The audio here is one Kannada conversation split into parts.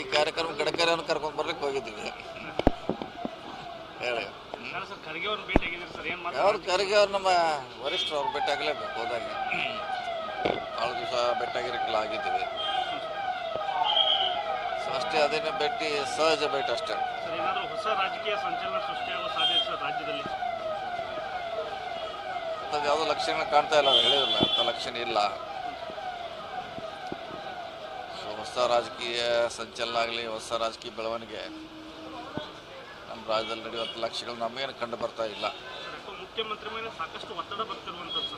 ಈ ಕಾರ್ಯಕ್ರಮ ಗಡಕರಿಯನ್ನು ಕರ್ಕೊಂಡು ಬರ್ಲಿಕ್ಕೆ ಹೋಗಿದ್ದೀವಿ. ಹೇಳಿ. ಅವ್ರು ಖರ್ಗೆ ಅವ್ರು ನಮ್ಮ ವರಿಷ್ಠರು ಅವ್ರು ಭೇಟಿ ಆಗಲೇಬೇಕು ಹೋದಾಗ. ಭಾಳ ದಿವಸ ಭೇಟಿಯಾಗಿರಕ್ಕೆಲ್ಲ ಆಗಿದ್ದೀವಿ. ಸೊ ಅಷ್ಟೇ ಅದೇನೇ ಭೇಟಿ ಸಹಜ ಭೇಟಿ ಅಷ್ಟೇ. ಹೊಸ ರಾಜಕೀಯ ಸಂಚಲನ ಸೃಷ್ಟಿಯಾಗುವ ಸಾಧ್ಯತೆ ರಾಜ್ಯದಲ್ಲಿ? ಯಾವುದೋ ಲಕ್ಷಣ ಕಾಣ್ತಾ ಇಲ್ಲ ಅವ್ರು ಹೇಳಿರಲ್ಲ ಅಂತ ಲಕ್ಷಣ ಇಲ್ಲ ಸೊ ಹೊಸ ರಾಜಕೀಯ ಸಂಚಲನ ಆಗಲಿ ಹೊಸ ರಾಜಕೀಯ ಬೆಳವಣಿಗೆ ನಮ್ಮ ರಾಜ್ಯದಲ್ಲಿ ನಡೆಯುವಂಥ ಲಕ್ಷ್ಯಗಳು ನಮಗೇನು ಕಂಡು ಬರ್ತಾ ಇಲ್ಲ. ಮುಖ್ಯಮಂತ್ರಿ ಮೇಲೆ ಸಾಕಷ್ಟು ಒತ್ತಡ ಬರ್ತಿರುವಂಥದ್ದು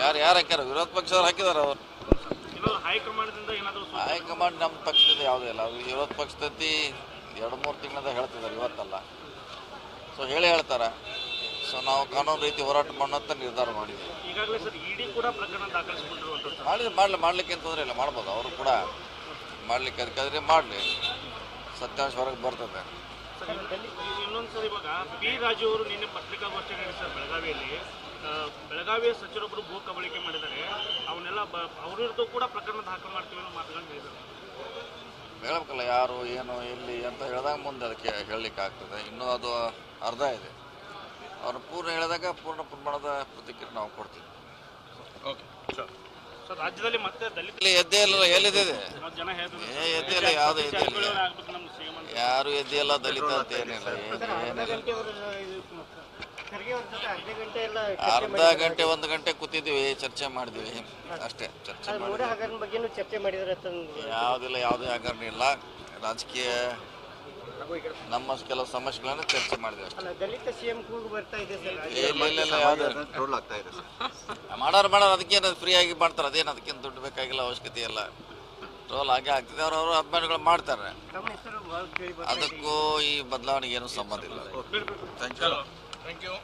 ಯಾರು ಯಾರು ಹಾಕ್ಯಾರ? ವಿರೋಧ ಪಕ್ಷದವ್ರು ಹಾಕಿದಾರೆ ಅವರು. ಏನಾದರೂ ಹೈಕಮಾಂಡ್ದಿಂದ ಏನಾದರೂ ಸೂಚನೆ ಹೈಕಮಾಂಡ್ ನಮ್ಮ ಪಕ್ಷದಿಂದ ಯಾವುದೂ ಇಲ್ಲ. ಅದು ವಿರೋಧ ಪಕ್ಷದಲ್ಲಿ ಎರಡು ಮೂರು ತಿಂಗಳಿಂದ ಹೇಳ್ತಿದ್ದಾರೆ ಇವತ್ತಲ್ಲ. ಸೊ ಹೇಳಿ ಹೇಳ್ತಾರೆ? ಸೊ ನಾವು ಕಾನೂನು ರೀತಿ ಹೋರಾಟ ಮಾಡೋಂಥ ನಿರ್ಧಾರ ಮಾಡಿದ್ವಿ. ಈಗಾಗಲೇ ಸರ್ ಇಡಿ ಕೂಡ ಪ್ರಕರಣ ದಾಖಲಿಸಿಕೊಂಡಿರುವಂಥದ್ದು ಮಾಡಿದ್ರೆ ಮಾಡಲಿ ಮಾಡ್ಲಿಕ್ಕೆ ತೊಂದರೆ ಇಲ್ಲ ಮಾಡ್ಬೋದು ಅವರು ಕೂಡ ಮಾಡಲಿಕ್ಕೆ ಅದಕ್ಕಾದ್ರೆ ಮಾಡಲಿ. ಸತ್ಯಾಂಶ ಹೊರಗೆ ಬರ್ತದೆ. ಸರ್ ಇನ್ನೊಂದು ಸರ್ ಇವಾಗ ಪಿ ರಾಜು ಅವರು ನಿನ್ನೆ ಪತ್ರಿಕಾಗೋಷ್ಠಿ ಸರ್ ಬೆಳಗಾವಿಯಲ್ಲಿ ಬೆಳಗಾವಿಯ ಸಚಿವರೊಬ್ಬರು ಭೂ ಕಬಳಿಕೆ ಮಾಡಿದ್ದಾರೆ. ಅವನ್ನೆಲ್ಲ ಬ ಅವ್ರ ವಿರುದ್ಧ ಕೂಡ ಪ್ರಕರಣ ದಾಖಲು ಮಾಡ್ತೀವಿ ಅನ್ನೋ ಮಾತುಗಳನ್ನು ಹೇಳಿದ್ದಾರೆ. ಹೇಳಬೇಕಲ್ಲ ಯಾರು ಏನು ಎಲ್ಲಿ ಅಂತ ಹೇಳಿದಾಗ ಮುಂದೆ ಅದಕ್ಕೆ ಹೇಳಲಿಕ್ಕೆ ಆಗ್ತದೆ ಇನ್ನೂ ಅದು ಅರ್ಧ ಇದೆ. ಅವ್ರು ಪೂರ್ಣ ಹೇಳಿದಾಗ ಪೂರ್ಣ ಪ್ರಮಾಣದ ಪ್ರತಿಕ್ರಿಯೆ ನಾವು ಕೊಡ್ತೀವಿ. Okay sir. ಸರ್ ರಾಜ್ಯದಲ್ಲಿ ಮತ್ತೆ ದಲಿತ ಇಲ್ಲಿ ಎದ್ದೇ ಇಲ್ಲ ಎಲ್ಲಿದೆ ಜನ ಹೇಳ್ತಾರೆ ಏ ಎದ್ದೇ ಇಲ್ಲ ಯಾವುದು ಎದ್ದೇ ಇಲ್ಲ. ಆಗ್ಬೇಕು ನಮ್ಮ ಸಿಎಂ ಯಾರು ಎದ್ದೇ ಇಲ್ಲ ದಲಿತ ಅಂತ ಏನಿಲ್ಲ ಏನ್- ಏನಿಲ್ಲ. ಅರ್ಧ ಗಂಟೆ ಎಲ್ಲ ಅರ್ಧ ಗಂಟೆ ಒಂದು ಗಂಟೆ ಕೂತಿದ್ವಿ ಚರ್ಚೆ ಮಾಡಿದ್ವಿ ಅಷ್ಟೇ ಚರ್ಚೆ ಮಾಡಿದ್ರೆ ಯಾವ್ದಿಲ್ಲ ಹಗರಣ ಬಗ್ಗೆನೂ ಚರ್ಚೆ ಮಾಡಿದಾರೆ ಯಾವುದಿಲ್ಲ ಯಾವುದೇ ಹಗರಣ ಇಲ್ಲ. ರಾಜಕೀಯ ನಮ್ಮ ಕೆಲವು ಸಮಸ್ಯೆಗಳನ್ನು ಚರ್ಚೆ ಮಾಡಿದೆ ಅಷ್ಟೇ. ಅಲ್ಲ ದಲಿತ ಸಿಎಂ ಕೂಗು ಬರ್ತಾ ಇದೆ ಸರ್. ಇಲ್ಲ ಇಲ್ಲ ಇಲ್ಲ ಟ್ರೋಲ್ ಆಗ್ತಾ ಇದೆ ಸರ್. ಮಾಡೋರು ಮಾಡೋರು ಅದಕ್ಕೇನು ಫ್ರೀ ಆಗಿ ಮಾಡ್ತಾರೆ ಅದೇನು ಅದಕ್ಕೇನು ದುಡ್ಡು ಬೇಕಾಗಿಲ್ಲ ಅವಶ್ಯಕತೆ ಇಲ್ಲ. ಟ್ರೋಲ್ ಹಾಗೆ ಆಗ್ತದೆ ಅವ್ರು ಅವರು ಅಭಿಮಾನಿಗಳು ಮಾಡ್ತಾರೆ. ಅದಕ್ಕೂ ಈ ಬದಲಾವಣೆಗೆ ಏನು ಸಂಬಂಧ ಇಲ್ಲ. Thank you thank you